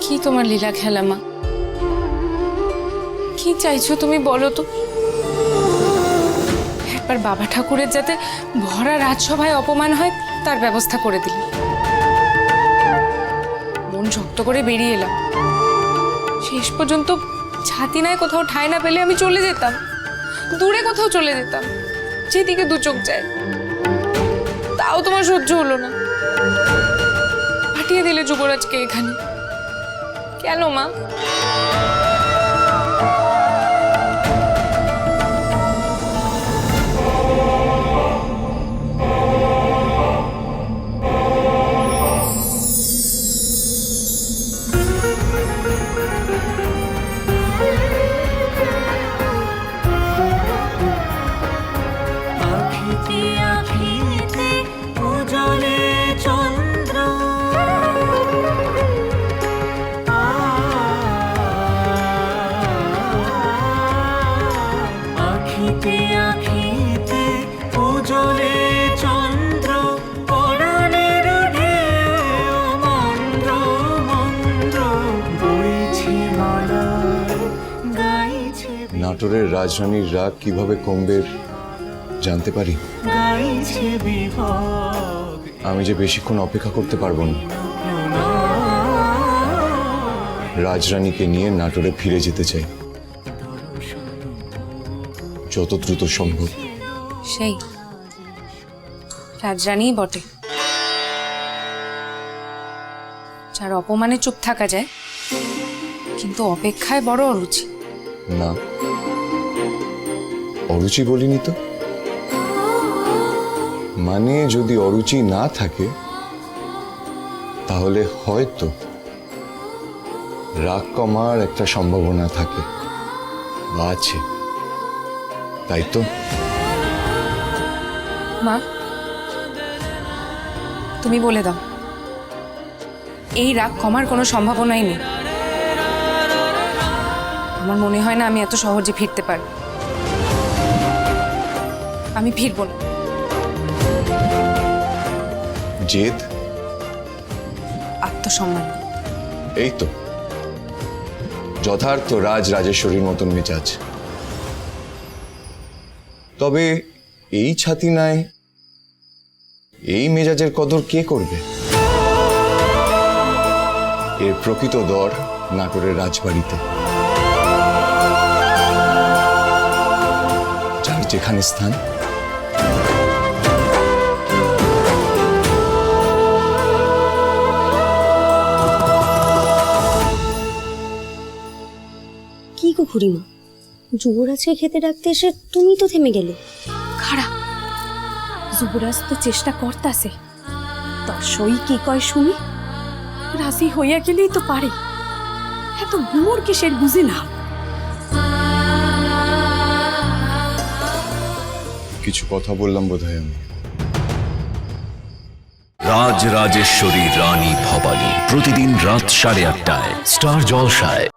কি তোমার লীলা খেলা, মা? কি চাইছো তুমি বলো তো? একবার বাবা ঠাকুরের যাতে ভরা রাজসভায় অপমান হয়, তার ব্যবস্থা করে দিলে। মন শক্ত করে বেরিয়ে এলাম। শেষ পর্যন্ত ছাতি নাই কোথাও, ঠাঁই না পেলে আমি চলে যেতাম। দূরে কোথাও চলে যেতাম। যেদিকে দু চোখ যায়। তাও তোমার সহ্য হলো না। পাঠিয়ে দিলে যুবরাজকে এখানে। কেন মা। আখিতে আখিতে উজলে আখিতে আখিতে উজলে চন্দ্র পরাণের ঢেউ মন্দ্র মন্দ্র বইছে গাইছে নাটোরের রাজরানীর রাগ কীভাবে কমবে জানতে পারি? গাইছে বিভোগ। আমি যে বেশিক্ষণ অপেক্ষা করতে পারব না। রাজরানীকে নিয়ে নাটোরে ফিরে যেতে চাই। যত দ্রুত সম্ভব। সেই রাজরানীই বটে। যার অপমানে চুপ থাকা যায় কিন্তু অপেক্ষায় বড় অরুচি। না। অরুচি বলিনি তো? মানে যদি অরুচি না থাকে তাহলে হয়তো রাগ কমার একটা সম্ভাবনা থাকে বা আছে। তাই তো? মা তুমি বলে দাও। এই রাগ কমার কোনো সম্ভাবনাই নেই। আমার মনে হয় না আমি এত সহজে ফিরতে পারব। আমি ফিরবো না। জেদ? আত্মসম্মান। এই তো। যথার্থ রাজ রাজেশ্বরীর মতন মেজাজ। তবে এই ছাতি নাই এই মেজাজের কদর কে করবে? এর প্রকৃত দর নাটোরের রাজবাড়িতে। যার যেখানে স্থান। কি গো খুড়িমা? যুবরাজকে খেতে ডাকতে এসে তুমি তো থেমে গেলে। খাড়া। যুবরাজ তো চেষ্টা করতাছে। তোর সই কি কয় শুনি? রাজি হইয়া গেলেই তো পারে। এত গুমর কিসের বুঝি না। কিছু কথা বললাম বোধহয় আমি। রাজ রাজেশ্বরী রানী ভবানী প্রতিদিন রাত সাড়ে আটটায় স্টার জলসায়।